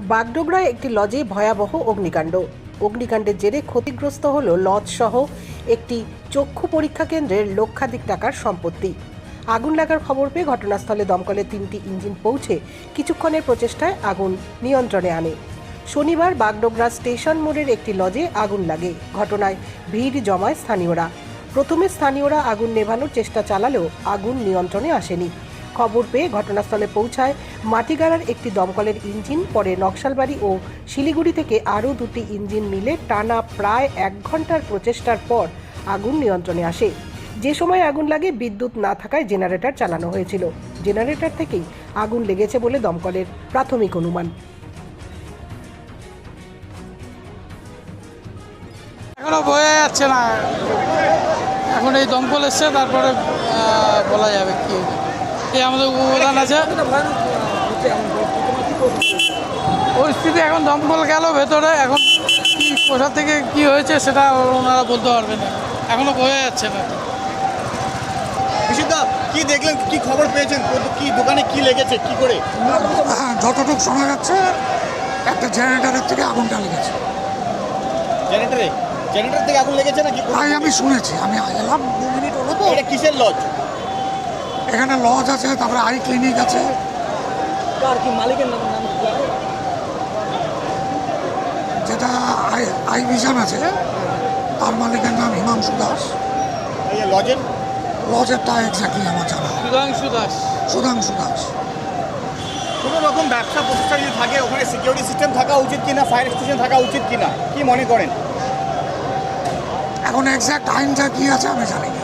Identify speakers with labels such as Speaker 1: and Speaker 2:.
Speaker 1: বাগডোগরায় একটি লজে ভয়াবহ অগ্নিকাণ্ড। অগ্নিকাণ্ডের জেরে ক্ষতিগ্রস্ত হল লজ সহ একটি চক্ষু পরীক্ষা কেন্দ্রের লক্ষাধিক টাকার সম্পত্তি। আগুন লাগার খবর পেয়ে ঘটনাস্থলে দমকলের তিনটি ইঞ্জিন পৌঁছে কিছুক্ষণের প্রচেষ্টায় আগুন নিয়ন্ত্রণে আনে। শনিবার বাগডোগরা স্টেশন মোড়ের একটি লজে আগুন লাগে। ঘটনায় ভিড় জমায় স্থানীয়রা। প্রথমে স্থানীয়রা আগুন নেভানোর চেষ্টা চালালেও আগুন নিয়ন্ত্রণে আসেনি। খবর পেয়ে ঘটনাস্থলে পৌঁছায় মাটিগাড়ার একটি দমকলের ইঞ্জিন, পরে নকশালবাড়ি ও শিলিগুড়ি থেকে আরও দুটি ইঞ্জিন মিলে টানা প্রায় এক ঘণ্টার প্রচেষ্টার পর আগুন নিয়ন্ত্রণে আসে। যে সময় আগুন লাগে, বিদ্যুৎ না থাকায় জেনারেটর চালানো হয়েছিল। জেনারেটর থেকেই আগুন লেগেছে বলে দমকলের প্রাথমিক অনুমান।
Speaker 2: এখনও বোঝা যাচ্ছে না। এখন এই দমকল এসছে, তারপরে বলা যাবে কি। এই আমাদের উপপ্রধান আছে। পরিস্থিতি এখন দমকল গেল ভেতরে এখন কি কোথা থেকে কি হয়েছে সেটা ওনারা বলতে পারবেন না। এখনও বোঝা যাচ্ছে না।
Speaker 3: বিশুদ্ধা কি দেখলেন কি খবর পেয়েছেন? কোথা- কি দোকানে কি লেগেছে কি করে?
Speaker 4: হ্যাঁ যতটুকু শোনা যাচ্ছে একটা জেনারেটরের থেকে আগুনটা লেগেছে।
Speaker 3: জেনারেটরে? জেনারেটর থেকে আগুন লেগেছে নাকি?
Speaker 4: আমি শুনেছি আমি এলাম দু মিনিট হলো তো।
Speaker 3: এটা কিসের লজ?
Speaker 4: এখানে লজ আছে তারপরে আই ক্লিনিক আছে। যেটা আই আই ভিশন আছে তার মালিকের নাম হিমাংশু দাস।
Speaker 3: লজের?
Speaker 4: লজেরটা এক্স্যাক্টলি আমার জানা।
Speaker 2: সুধাংশু দাস।
Speaker 4: সুধাংশু দাস।
Speaker 3: কোনো রকম ব্যবসা প্রতিষ্ঠান যদি থাকে ওখানে সিকিউরিটি সিস্টেম থাকা উচিত কিনা ফায়ার স্টেশন থাকা উচিত কিনা কি মনে করেন?
Speaker 4: এখন এক্স্যাক্ট আইনটা কি আছে আমি জানি না।